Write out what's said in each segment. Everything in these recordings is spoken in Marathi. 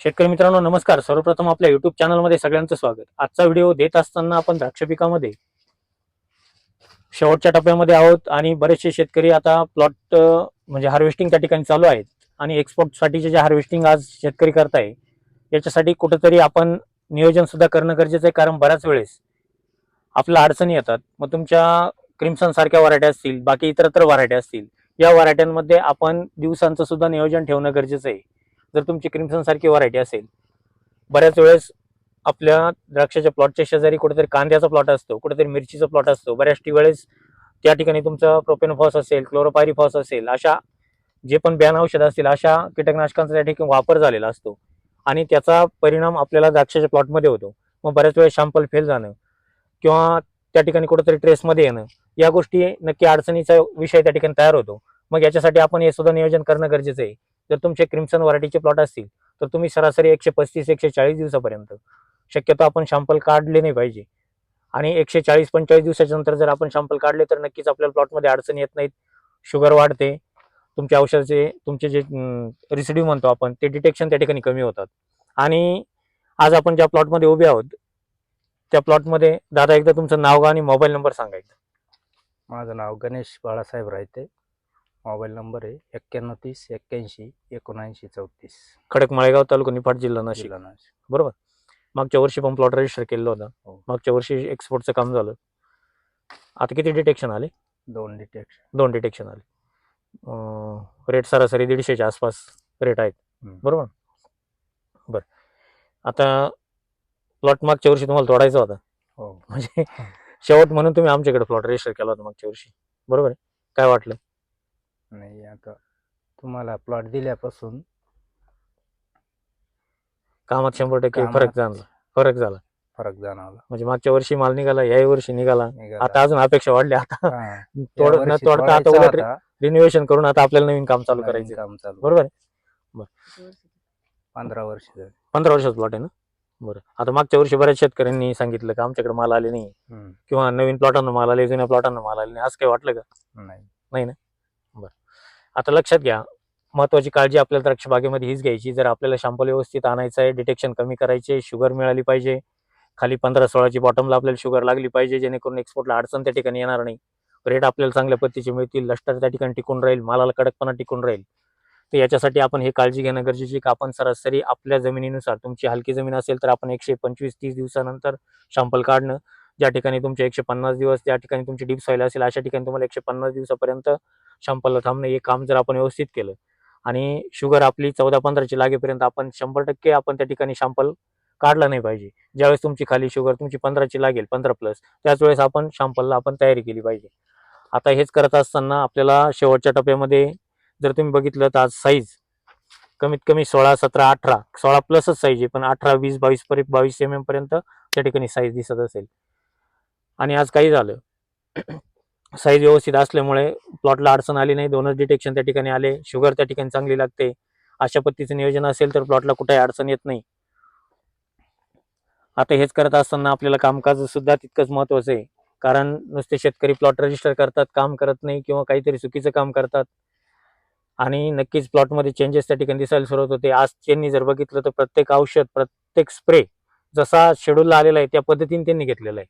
शेतकरी मित्रांनो नमस्कार. सर्वप्रथम आपल्या युट्यूब चॅनलमध्ये सगळ्यांचं स्वागत. आजचा व्हिडिओ देत असताना आपण द्राक्ष पिकामध्ये शेवटच्या टप्प्यामध्ये आहोत आणि बरेचसे शेतकरी आता प्लॉट म्हणजे हार्वेस्टिंग त्या ठिकाणी चालू आहेत आणि एक्सपोर्टसाठीचे जे हार्वेस्टिंग आज शेतकरी करताय याच्यासाठी कुठंतरी आपण नियोजन सुद्धा करणं गरजेचं आहे. कारण बऱ्याच वेळेस आपल्या अडचणी येतात. मग तुमच्या क्रिम्सन सारख्या व्हरायटी असतील बाकी इतरत्र व्हरायटी असतील या व्हरायट्यांमध्ये आपण दिवसांचं सुद्धा नियोजन ठेवणं गरजेचं आहे. जर तुमची क्रिम्सन सारखी व्हरायटी असेल बऱ्याच वेळेस आपल्या द्राक्षाच्या प्लॉटच्या शेजारी कुठेतरी कांद्याचा प्लॉट असतो कुठेतरी मिरचीचा प्लॉट असतो. बऱ्याच वेळेस त्या ठिकाणी तुमचा प्रोपेन फॉस असेल क्लोरोपायरिफॉस असेल अशा जे पण बियाणं औषध असतील अशा कीटकनाशकांचा त्या ठिकाणी वापर झालेला असतो. आणि त्याचा परिणाम आपल्याला द्राक्षाच्या प्लॉटमध्ये होतो. मग बऱ्याच वेळेस शॅम्पल फेल जाणं किंवा त्या ठिकाणी कुठेतरी ट्रेसमध्ये येणं या गोष्टी नक्की अडचणीचा विषय त्या ठिकाणी तयार होतो. मग याच्यासाठी आपण हे सुद्धा नियोजन करणं गरजेचं आहे. जर तुमचे क्रिम्सन व्हरायटीचे प्लॉट असतील तर तुम्ही सरासरी एकशे पस्तीस एकशे चाळीस दिवसापर्यंत. शक्यतो आपण शॅम्पल काढले नाही पाहिजे. आणि एकशे चाळीस पंचेचाळीस दिवसाच्या नंतर जर आपण शॅम्पल काढले तर नक्कीच आपल्याला प्लॉटमध्ये अडचण येत नाहीत. शुगर वाढते. तुमच्या औषधाचे तुमचे जे रिसिड्यू म्हणतो आपण ते डिटेक्शन त्या ठिकाणी कमी होतात. आणि आज आपण ज्या प्लॉटमध्ये उभे आहोत त्या प्लॉटमध्ये दादा एकदा तुमचं नाव आणि मोबाईल नंबर सांगायचं. माझं नाव गणेश बाळासाहेब रायते. मोबाईल नंबर आहे एक्क्याण्णव तीस एक्क्याऐंशी एकोणऐंशी चौतीस. खडक माळेगाव तालुका निफाड जिल्हा नाशिक. जिल्हा नाशिक. बरोबर? मागच्या वर्षी पण प्लॉट रजिस्टर केलेला होता. हो. मागच्या वर्षी एक्सपोर्टचं काम झालं. आता किती डिटेक्शन आले? दोन डिटेक्शन दोन डिटेक्शन आले. रेट सरासरी दीडशेच्या आसपास रेट आहेत. हम्म. बरोबर? बरं. आता प्लॉट मागच्या वर्षी तुम्हाला तोडायचा होता. हो. म्हणजे शेवट म्हणून तुम्ही आमच्याकडे प्लॉट रजिस्टर केला होता मागच्या वर्षी. बरोबर आहे? काय वाटलं? नाही आता तुम्हाला प्लॉट दिल्यापासून कामात शंभर टक्के फरक झाला फरक झाला. फरक जाणवला. म्हणजे मागच्या वर्षी माल निघाला याही वर्षी निघाला. निघाला. आता अजून अपेक्षा वाढल्या. आता हा. तोड न यावर्षी तोडता आता उलट रिनोव्हेशन करून आता आपल्याला नवीन काम चालू नवीन करायचं काम चालू. बरोबर आहे? पंधरा वर्ष झाली. पंधरा वर्षाचा प्लॉट आहे ना? बरं. आता मागच्या वर्षी बऱ्याच शेतकऱ्यांनी सांगितलं का आमच्याकडे माल आले नाही. हम्म. किंवा नवीन प्लॉटांना माल आले जुन्या प्लॉटांना माल आले नाही. असं काही वाटलं का? नाही. आता लक्षात घ्या महत्वाची काळजी आपल्याला द्राक्षबागेमध्ये हीच घ्यायची. जर आपल्याला शॅम्पल व्यवस्थित आणायचं आहे डिटेक्शन कमी करायचे शुगर मिळाली पाहिजे खाली पंधरा सोळाची बॉटमला आपल्याला शुगर लागली पाहिजे जेणेकरून एक्सपोर्टला अडचण त्या ठिकाणी येणार नाही. रेट आपल्याला चांगल्या पद्धतीचे मिळतील लष्टर त्या ठिकाणी टिकून राहील मालाला कडकपणा टिकून राहील. तर याच्यासाठी आपण हे काळजी घेणं गरजेची का की आपण सरासरी आपल्या जमिनीनुसार तुमची हलकी जमीन असेल तर आपण एकशे पंचवीस तीस दिवसानंतर शॅम्पल काढणं ज्या ठिकाणी तुमचे एकशे पन्नास दिवस ज्या ठिकाणी तुमची डीप सॉईल असेल अशा ठिकाणी तुम्हाला एकशे पन्नास दिवसापर्यंत शॅम्पलला थांबणे हे काम जर आपण व्यवस्थित केलं आणि शुगर आपली चौदा पंधराची लागेपर्यंत आपण शंभर टक्के आपण त्या ठिकाणी शॅम्पल काढला नाही पाहिजे. ज्यावेळेस तुमची खाली शुगर तुमची पंधराची लागेल पंधरा प्लस त्याच वेळेस आपण शॅम्पलला आपण तयारी केली पाहिजे. आता हेच करत असताना आपल्याला शेवटच्या टप्प्यामध्ये जर तुम्ही बघितलं तर आज साईज कमीत कमी सोळा सतरा अठरा सोळा प्लसच साईज आहे पण अठरा वीस बावीस पर्यंत बावीस एम एम पर्यंत त्या ठिकाणी साईज दिसत असेल. आणि आज काही झालं. साईज व्यवस्थित असल्यामुळे प्लॉटला अडचण आली नाही. दोनच डिटेक्शन त्या ठिकाणी आले. शुगर त्या ठिकाणी चांगली लागते. अशा पद्धतीचं नियोजन असेल तर प्लॉटला कुठेही अडचण येत नाही. आता हेच करत असताना आपल्याला कामकाज सुद्धा तितकंच महत्वाचं आहे. कारण नुसते शेतकरी प्लॉट रजिस्टर करतात काम करत नाही किंवा काहीतरी चुकीचं काम करतात. आणि नक्कीच प्लॉटमध्ये चेंजेस त्या ठिकाणी दिसायला सुरुवात होते. आज त्यांनी जर बघितलं तर प्रत्येक औषध प्रत्येक स्प्रे जसा शेड्यूलला आलेला आहे त्या पद्धतीने त्यांनी घेतलेला आहे.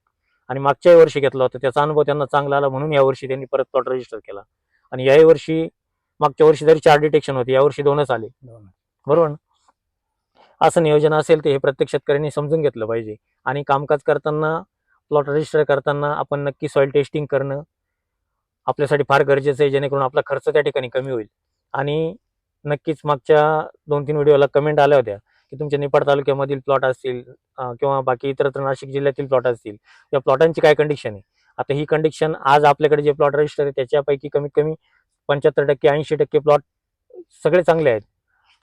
आणि मागच्या वर्षी घेतला होता. त्याचा अनुभव त्यांना चांगला आला म्हणून यावर्षी त्यांनी परत प्लॉट रजिस्टर केला. आणि याही वर्षी मागच्या वर्षी जरी चार डिटेक्शन होते यावर्षी दोनच आले. दोन. बरोबर ना? असं नियोजन असेल तर हे प्रत्येक शेतकऱ्यांनी समजून घेतलं पाहिजे. आणि कामकाज करताना प्लॉट रजिस्टर करताना आपण नक्की सॉइल टेस्टिंग करणं आपल्यासाठी फार गरजेचं आहे जेणेकरून आपला खर्च त्या ठिकाणी कमी होईल. आणि नक्कीच मागच्या दोन तीन व्हिडिओला कमेंट आल्या होत्या. की तुमच्या निपाड तालुक्यामधील प्लॉट असतील किंवा बाकी इतरत्र नाशिक जिल्ह्यातील प्लॉट असतील या प्लॉटांची काय कंडिशन आहे? आता ही कंडिशन आज आपल्याकडे जे प्लॉट रजिस्टर आहे त्याच्यापैकी कमीत कमी पंच्याहत्तर टक्के ऐंशी टक्के प्लॉट सगळे चांगले आहेत.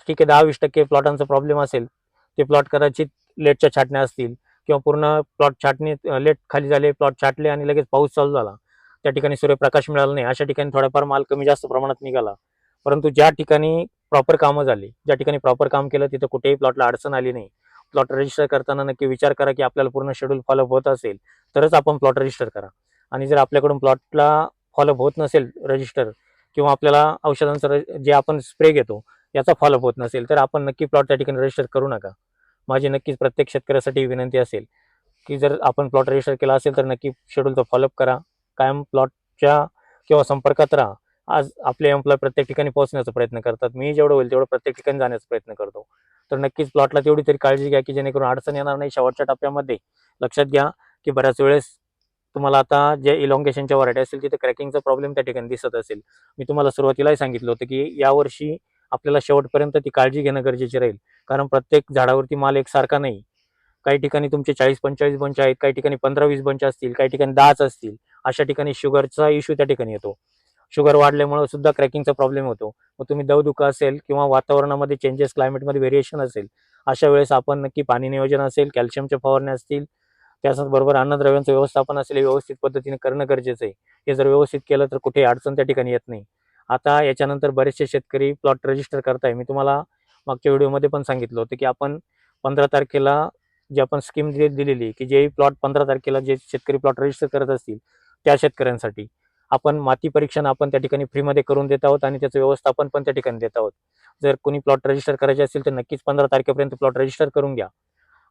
ठीक आहे दहा वीस टक्के प्लॉटांचा प्रॉब्लेम असेल ते प्लॉट कदाचित लेटच्या छाटण्या असतील किंवा पूर्ण प्लॉट छाटणी लेट खाली झाले प्लॉट छाटले आणि लगेच पाऊस चालू झाला त्या ठिकाणी सूर्यप्रकाश मिळाला नाही अशा ठिकाणी थोडाफार माल कमी जास्त प्रमाणात निघाला. परंतु ज्या ठिकाणी प्रॉपर कामं झाली ज्या ठिकाणी प्रॉपर काम केलं तिथं कुठेही प्लॉटला अडचण आली नाही. प्लॉट रजिस्टर करताना नक्की विचार करा की आपल्याला पूर्ण शेड्यूल फॉलोअप होत असेल तरच आपण प्लॉट रजिस्टर करा. आणि जर आपल्याकडून प्लॉटला फॉलोअप होत नसेल रजिस्टर किंवा आपल्याला औषधांचं र- जे आपण स्प्रे घेतो याचा फॉलोअप होत नसेल तर आपण नक्की प्लॉट त्या ठिकाणी रजिस्टर करू नका. माझी नक्कीच प्रत्येक शेतकऱ्यासाठी विनंती असेल की जर आपण प्लॉट रजिस्टर केला असेल तर नक्की शेड्यूलचा फॉलोअप करा. कायम प्लॉटच्या किंवा संपर्कात राहा. आज आपले एम्प्लॉय प्रत्येक ठिकाणी पोहोचण्याचा प्रयत्न करतात. मी जेवढं होईल तेवढं प्रत्येक ठिकाणी जाण्याचा प्रयत्न करतो. तर नक्कीच प्लॉटला तेवढी तरी काळजी घ्या की जेणेकरून अडचण येणार नाही. शेवटच्या टप्प्यामध्ये लक्षात घ्या की बऱ्याच वेळेस तुम्हाला आता जे इलॉंगेशनच्या व्हरायटी असेल तिथे क्रॅकिंगचा प्रॉब्लेम त्या ठिकाणी दिसत असेल. मी तुम्हाला सुरुवातीलाही सांगितलं होतं की यावर्षी आपल्याला शेवटपर्यंत ती काळजी घेणं गरजेचे राहील. कारण प्रत्येक झाडावरती माल एकसारखा नाही. काही ठिकाणी तुमचे चाळीस पंचेचाळीस बंच आहेत काही ठिकाणी पंधरा वीस बंच असतील काही ठिकाणी दहाच असतील. अशा ठिकाणी शुगरचा इश्यू त्या ठिकाणी येतो. शुगर वाढल्यामुळे सुद्धा क्रॅकिंगचा प्रॉब्लेम होतो. मग तुम्ही दवदुखा असेल किंवा वातावरणामध्ये चेंजेस क्लायमेटमध्ये व्हेरिएशन असेल अशा वेळेस आपण नक्की पाणी नियोजन असेल कॅल्शियमच्या फवारण्या असतील त्याचबरोबर अन्नद्रव्यांचं व्यवस्थापन असेल व्यवस्थित पद्धतीने करणं गरजेचं आहे. हे जर व्यवस्थित केलं तर कुठेही अडचण त्या ठिकाणी येत नाही. आता याच्यानंतर बरेचसे शेतकरी प्लॉट रजिस्टर करताय. मी तुम्हाला मागच्या व्हिडिओमध्ये पण सांगितलं होतं की आपण पंधरा तारखेला जी आपण स्कीम दिलेली की जे प्लॉट पंधरा तारखेला जे शेतकरी प्लॉट रजिस्टर करत असतील त्या शेतकऱ्यांसाठी. आपण माती परीक्षण आपण त्या ठिकाणी फ्रीमध्ये करून देत आहोत आणि त्याचं व्यवस्थापन पण त्या ठिकाणी देत आहोत. जर कोणी प्लॉट रजिस्टर करायचे असेल तर नक्कीच पंधरा तारखेपर्यंत प्लॉट रजिस्टर करून घ्या.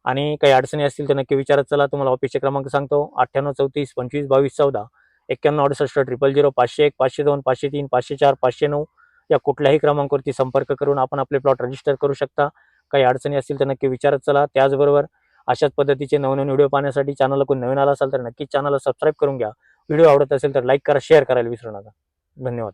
आणि काही अडचणी असतील तर नक्की विचारत चला तुम्हाला ऑफिसचे क्रमांक सांगतो. अठ्ठ्याण्णव चौतीस पंचवीस बावीस चौदा एक्क्याण्णव अडुसष्ट ट्रिपल झिरो पाचशे एक पाचशे दोन पाचशे तीन पाचशे चार पाचशे नऊ या कुठल्याही क्रमांकावरती संपर्क करून आपण आपले प्लॉट रजिस्टर करू शकता. काही अडचणी असतील तर नक्की विचारत चला. त्याचबरोबर अशाच पद्धतीचे नवनवीन व्हिडिओ पाहण्यासाठी चॅनलला कोण नवीन आला असाल तर नक्कीच चॅनलला सबस्क्राईब करून घ्या. व्हिडिओ आवडत असेल तर लाईक करा शेअर करायला विसरू नका. धन्यवाद.